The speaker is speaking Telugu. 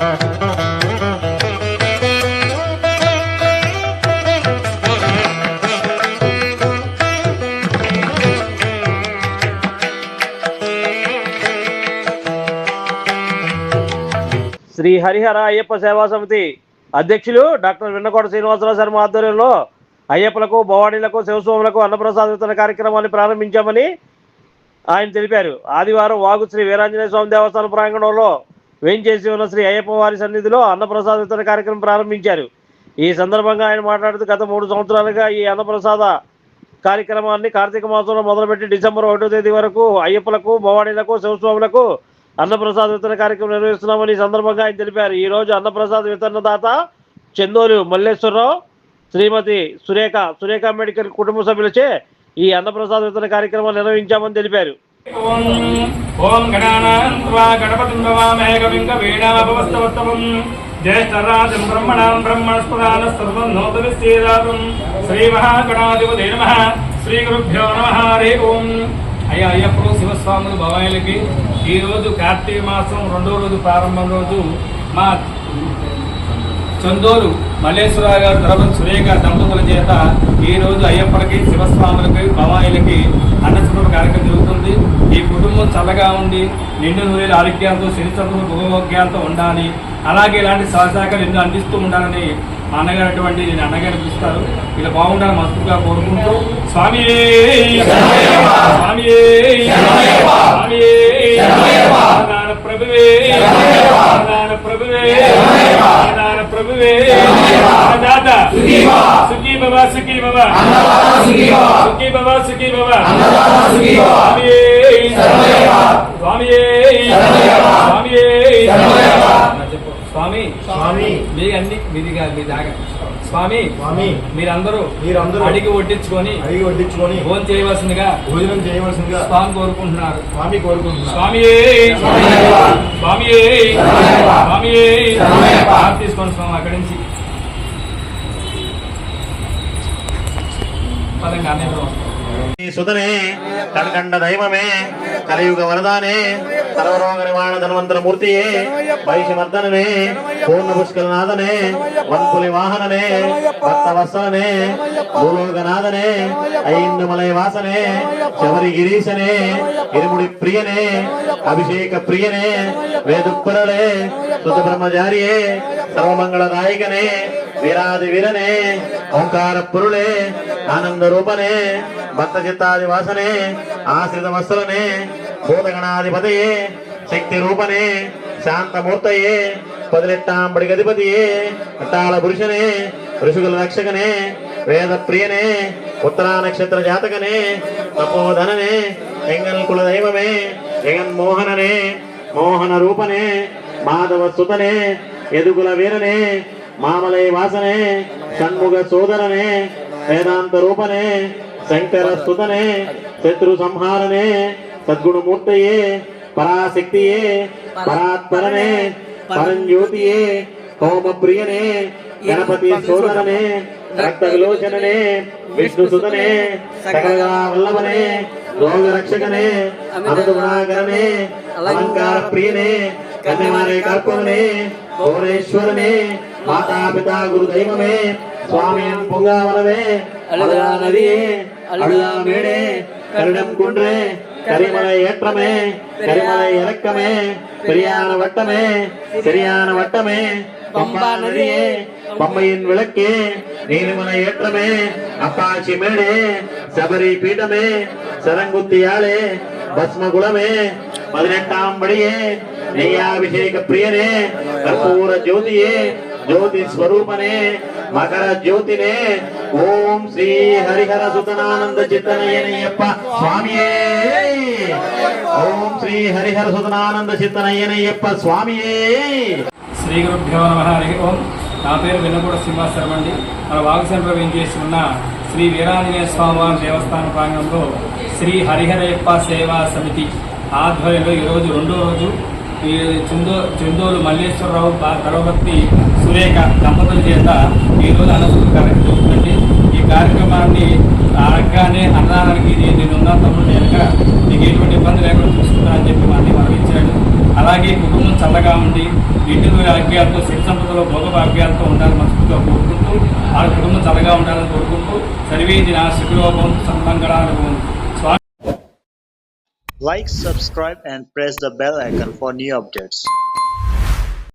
శ్రీ హరిహర అయ్యప్ప సేవా సమితి అధ్యక్షులు డాక్టర్ విన్నకోట శ్రీనివాసరావు శర్మ ఆధ్వర్యంలో అయ్యప్పలకు భవానీలకు శివస్వాములకు అన్నప్రసాద వితరణ కార్యక్రమాన్ని ప్రారంభించామని ఆయన తెలిపారు. ఆదివారం వాగు శ్రీ వీరాంజనేయ స్వామి దేవస్థాన ప్రాంగణంలో వేంచేసి ఉన్న శ్రీ అయ్యప్ప వారి సన్నిధిలో అన్నప్రసాద వితరణ కార్యక్రమం ప్రారంభించారు. ఈ సందర్భంగా ఆయన మాట్లాడుతూ గత మూడు సంవత్సరాలుగా ఈ అన్నప్రసాద కార్యక్రమాన్ని కార్తీక మాసంలో మొదలుపెట్టి డిసెంబర్ ఒకటో తేదీ వరకు అయ్యప్పలకు భవానీలకు శివస్వాములకు అన్నప్రసాద వితరణ కార్యక్రమం నిర్వహిస్తున్నామని ఈ సందర్భంగా ఆయన తెలిపారు. ఈ రోజు అన్నప్రసాద వితరణ దాత చందోలు మల్లేశ్వరరావు శ్రీమతి సురేఖ సురేఖ మెడికల్ కుటుంబ సభ్యులచే ఈ అన్నప్రసాద వితరణ కార్యక్రమం నిర్వహించామని తెలిపారు. ఓం ఓం గణానాం త్వా గణపతిం భవామహే కవిం కవీనామపవస్తవత్తమం జ్యేష్ఠరాజం బ్రహ్మణాం బ్రహ్మణస్పదాన సర్వం నోతవిశ్చేదాతం శ్రీ మహాగణాధిపతి నమ. శ్రీ గురుభ్యో నమ. హరి ఓం. అయ్యా అయ్యప్పుడు శివస్వాములు భవాయిలకి ఈరోజు కార్తీక మాసం రెండో రోజు ప్రారంభం రోజు మా చందోలు మల్లేశ్వరరావు గారు ద్రవం సురేఖ దంపతుల చేత ఈ రోజు అయ్యప్పలకి శివస్వాములకి భవాయిలకి అన్నచంద్ర కార్యక్రమం జరుగుతుంది. ఈ కుటుంబం చల్లగా ఉండి నిండు నూరేల ఆరోగ్యాలతో శనిచంద్రులు భోగోగ్యాలతో ఉండాలి. అలాగే ఇలాంటి సహశాఖలు ఎన్నో అందిస్తూ ఉండాలని మా అన్నగారు అటువంటి నేను అన్నగారు పిలుస్తారు. ఇలా బాగుండాలని మస్తుగా కోరుకుంటూ స్వామి స్వామి స్వామి ప్రభువే ప్రభువే ಪ್ರಭುವೇ ದಾತ ಸುಖಿ ಭವ ಸುಖಿ ಭವ ಸುಖಿ ಭವ ಸುಖಿ ಭವ ಸ್ವಾಮಿಯೇ ಸ್ವಾಮಿಯೇ స్వామి స్వామి. మీ అన్ని మీది కాదు మీ దాకా స్వామి స్వామి. మీరందరూ మీరందరూ అడిగి వడ్డించుకొని అడిగి వడ్డించుకొని భోజనం చేయవలసిందిగా భోజనం చేయవలసిందిగా స్వామి కోరుకుంటున్నారు. స్వామి కోరుకుంటున్నారు. స్వామి స్వామి స్వామి తీసుకోండి స్వామి అక్కడి నుంచి. సుతనే కనకండ దైవమే కలియుగ వరదానే సర్వరోగ నివారణ ధన్వంతర మూర్తియే వైశమర్దననే పూర్ణ పుష్కలనాథనే వన్పులి వాహననే భక్త వత్సలనే భూలోకనాథనే ఐందుమలయ వాసనే శబరి గిరీశనే ఇరుముడి ప్రియనే అభిషేక ప్రియనే వేదుప్పరలే సుత బ్రహ్మచారియే సర్వమంగళదాయకనే వీరాది వీరనే ఓంకార పురులే ఆనంద రూపనే భక్త చిత్తాది వాసనే ఆశ్రిత వత్సలనే భూతగణాధిపతయే శక్తి రూపనే శాంతమూర్తయే పదిలెట్టాంబడిగధిపతియే అట్టాల పురుషనే ఋషుకుల రక్షకనే వేద ప్రియనే ఉత్తరా నక్షత్ర జాతకనే తపోధననే ఎంగల్ కుల దైవమే జగన్మోహననే మోహన రూపనే మాధవ సుతనే ఎదుగుల వీరనే మామలై వాసనే షణ్ముగ సోదరనే వేదాంత రూపనే శంకర సుతనే శత్రు సంహారనే సద్గుణమూర్తయే పరాశక్తియే పరాత్పరనే పరంజ్యోతియే హోమ ప్రియనే గణపతి సోదరనే రక్త విలోచననే విష్ణు సుతనే సకల వల్లభనే రోగ రక్షకనే అమృత గుణాకరనే అలంకార ప్రియనే కన్యమారే కల్పనే భువనేశ్వరనే మాతాపితా గురు దైవమే స్వామి పొంగావనమే அழுதா நதியே அழுதா மேடே கருடம் குன்றே கரிமலை ஏற்றமே கரிமலை இறக்கமே பெரியான வட்டமே சரியான வட்டமே. பம்பா நதியே பம்பையின் விளக்கே நீதிமலை ஏற்றமே. அப்பாச்சி மேடே சபரி பீடமே சரங்குத்தியாலே பஸ்ம குலமே பதினெட்டாம் படியே நெய்யாபிஷேக பிரியனே கற்பூர ஜோதியே ஜோதி ஸ்வரூபனே மகர ஜோதினே. ఓం శ్రీ హరిహర సుతనానంద చిత్తనయ్యనయ్యప్ప స్వామియే. ఓం శ్రీ హరిహర సుతనానంద చిత్తనయ్యనయ్యప్ప స్వామియే. శ్రీ గురుభ్యో నమ. హరి ఓం. నా పేరు వెన్నగూడ సింహాసనం అండి. మన వాగసంలో వేయించేసి ఉన్న శ్రీ వీరాంజనేయ స్వామివారి దేవస్థాన ప్రాంగంలో శ్రీ హరిహరయప్ప సేవా సమితి ఆధ్వర్యంలో ఈరోజు రెండో రోజు ఈ చందో చందోలు మల్లేశ్వరరావు బా- ధర్మభక్తి సురేఖ దంపతుల చేత ఈరోజు అన్నసూరు జరుగుతుంది. కార్యక్రమాన్ని అడగగానే అన్నారానికి ఇది నేను ఉన్న తమ్ముడు కనుక నీకు ఎటువంటి ఇబ్బంది లేకుండా చూసుకుంటా అని చెప్పి మళ్ళీ మరణించాడు అలాగే కుటుంబం చల్లగా ఉండి ఇంటి ఆరోగ్యాలతో సిరి సంపదలో భోగ భాగ్యాలతో ఉండాలని మనసుగా కోరుకుంటూ ఆ కుటుంబం చల్లగా ఉండాలని కోరుకుంటూ సర్వేది నా శుక్రోభం సంబంగళానుభవం స్వామి Like, subscribe, and press the bell icon for new updates.